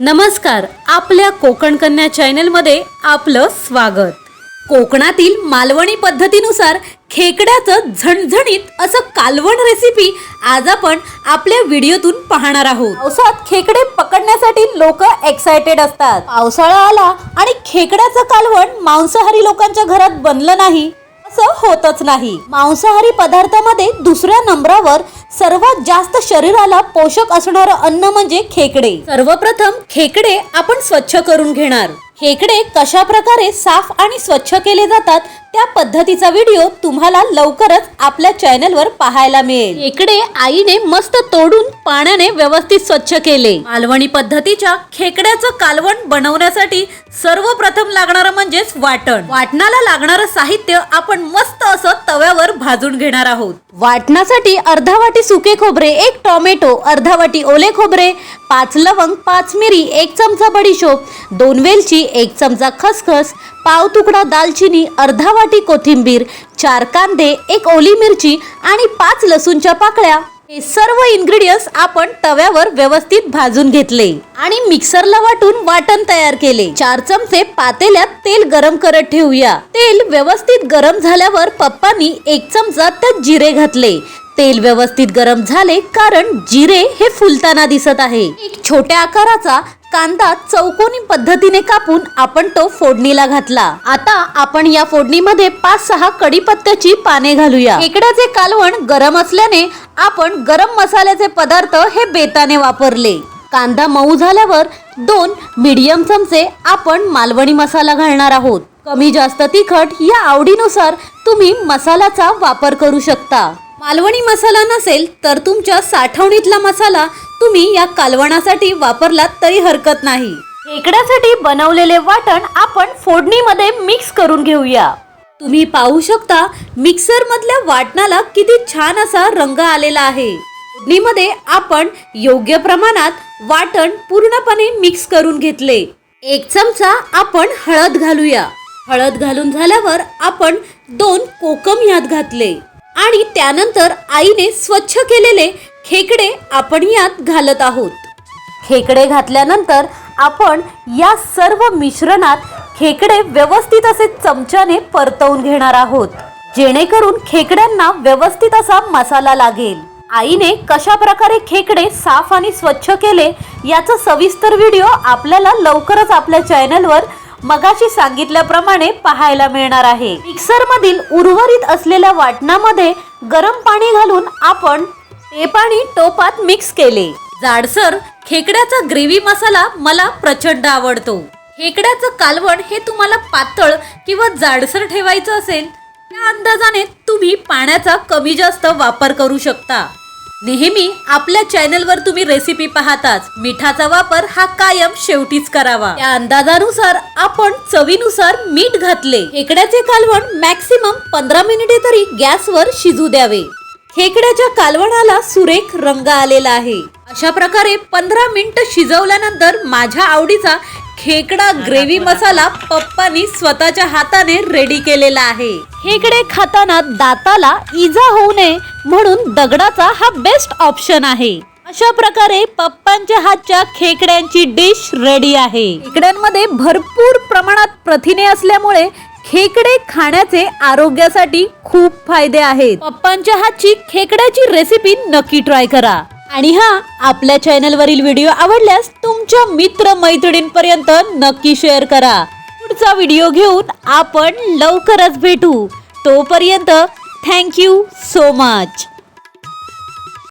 नमस्कार आपल्या कोकण कन्या चॅनलमध्ये आपलं स्वागत. कोकणातील मालवणी पद्धतीनुसार खेकड्याचं झणझणीत असं कालवण रेसिपी आज आपण आपल्या व्हिडिओतून पाहणार आहोत. पावसात खेकडे पकडण्यासाठी लोक एक्सायटेड असतात. पावसाळा आला आणि खेकड्याचं कालवण मांसाहारी लोकांच्या घरात बनलं नाही असं होतच नाही. मांसाहारी पदार्थामध्ये दुसऱ्या नंबरावर सर्वात जास्त शरीराला पोषक असणारं अन्न म्हणजे खेकडे. सर्वप्रथम खेकडे आपण स्वच्छ करून घेणार. खेकडे कशा प्रकारे साफ आणि स्वच्छ केले जातात त्या पद्धतीचा व्हिडिओ तुम्हाला लवकरच आपल्या चॅनलवर पाहायला मिळेल. खेकडे आईने मस्त तोडून पाण्याने व्यवस्थित स्वच्छ केले. मालवणी पद्धतीच्या खेकड्याचं कालवण बनवण्यासाठी सर्वप्रथम लागणारं म्हणजेच वाटण. वाटणाला लागणारं साहित्य आपण मस्त असं तव्यावर भाजून घेणार आहोत. वाटणासाठी अर्धा वाटी सुके खोबरे एक टोमॅटो अर्धा वाटी ओले खोबरे पाच लवंग पाच मिरी एक चमचा बडीशोप दोन वेलची एक चमचा खसखस पाव तुकडा दालचिनी अर्धा वाटी कोथिंबीर चार कांदे एक ओली मिरची आणि पाच लसूणच्या पाकळ्या. हे सर्व इन्ग्रेडियंट्स आपण तव्यावर व्यवस्थित भाजून घेतले आणि मिक्सरला वाटून वाटण तयार केले. चार चमचे पातेल्यात तेल गरम करत ठेवूया. तेल व्यवस्थित गरम झाल्यावर पप्पांनी एक चमचा त्यात जिरे घातले. तेल व्यवस्थित गरम झाले कारण जिरे हे फुलताना दिसत आहे. एक छोट्या आकाराचा कांदा चौकोनी पद्धतीने कापून आपण तो फोडणीला घातला. आता आपण या फोडणीमध्ये पाच सहा कडीपत्त्याची पाने घालूया. खेकड्याचे कालवण गरम असल्याने आपण गरम मसाल्याचे पदार्थ हे बेताने वापरले. कांदा मऊ झाल्यावर दोन मीडियम चमचे आपण मालवणी मसाला घालणार आहोत. कमी जास्त तिखट या आवडीनुसार तुम्ही मसाल्याचा वापर करू शकता. मालवणी मसाला नसेल तर तुमच्या साठवणीतला मसाला तुम्ही या कालवणासाठी वापरलात तरी हरकत नाही. खेकड्यासाठी बनवलेले वाटण आपण फोडणीमध्ये मिक्स करून घेऊया. तुम्ही पाहू शकता मिक्सर मधल्या वाटणाला किती छान असा रंग आलेला आहे. फोडणीमध्ये आपण योग्य प्रमाणात वाटण पूर्णपणे मिक्स करून घेतले. एक चमचा आपण हळद घालूया. हळद घालून झाल्यावर आपण दोन कोकम यात घातले. आणि त्यानंतर आईने स्वच्छ केलेले खेकडे आपण यात घालत आहोत. खेकडे घातल्यानंतर आपण या सर्व मिश्रणात खेकडे व्यवस्थित असे चमच्याने परतवून घेणार आहोत जेणेकरून खेकड्यांना व्यवस्थित असा मसाला लागेल. आईने कशा प्रकारे खेकडे साफ आणि स्वच्छ केले याचा सविस्तर व्हिडिओ आपल्याला लवकरच आपल्या चॅनलवर मगाशी सांगितल्याप्रमाणे पाहायला मिळणार आहे. मिक्सर मधील उर्वरित असलेल्या वाटणामध्ये गरम पाणी घालून आपण ते पाणी टोपात मिक्स केले. जाडसर खेकड्याचा ग्रेव्ही मसाला मला प्रचंड आवडतो. खेकड्याचं कालवण हे तुम्हाला पातळ किंवा जाडसर ठेवायचं असेल त्या अंदाजाने तुम्ही पाण्याचा कमी जास्त वापर करू शकता. नेहमी आपल्या चॅनलवर तुम्ही रेसिपी पाहताच मिठाचा वापर हा कायम शेवटीच करावा. त्या अंदाजानुसार आपण चवीनुसार मीठ घातले. खेकड्याचे कालवण मॅक्सिमम पंधरा मिनिटे तरी गॅसवर शिजू द्यावे. खेकड्याच्या कालवणाला सुरेख रंग आलेला आहे. अशा प्रकारे पंधरा मिनिट शिजवल्यानंतर माझ्या आवडीचा खेकडा ग्रेव्ही मसाला पप्पानी स्वतःच्या हाताने रेडी केलेला आहे. खेकडे खाताना दाताला इजा होऊ नये म्हणून दगडाचा हा बेस्ट ऑप्शन आहे. अशा प्रकारे पप्पांच्या हातच्या खेकड्यांची डिश रेडी आहे. खेकड्यांमध्ये भरपूर प्रमाणात प्रथिने असल्यामुळे खेकडे खाण्याचे आरोग्यासाठी खूप फायदे आहेत. पप्पांच्या हातची खेकड्याची रेसिपी नक्की ट्राय करा. आणि हा आपल्या चॅनलवरील व्हिडिओ आवडल्यास तुमच्या मित्र मैत्रिणींपर्यंत नक्की शेअर करा. पुढचा व्हिडिओ घेऊन आपण लवकरच भेटू. तोपर्यंत थँक्यू सो मच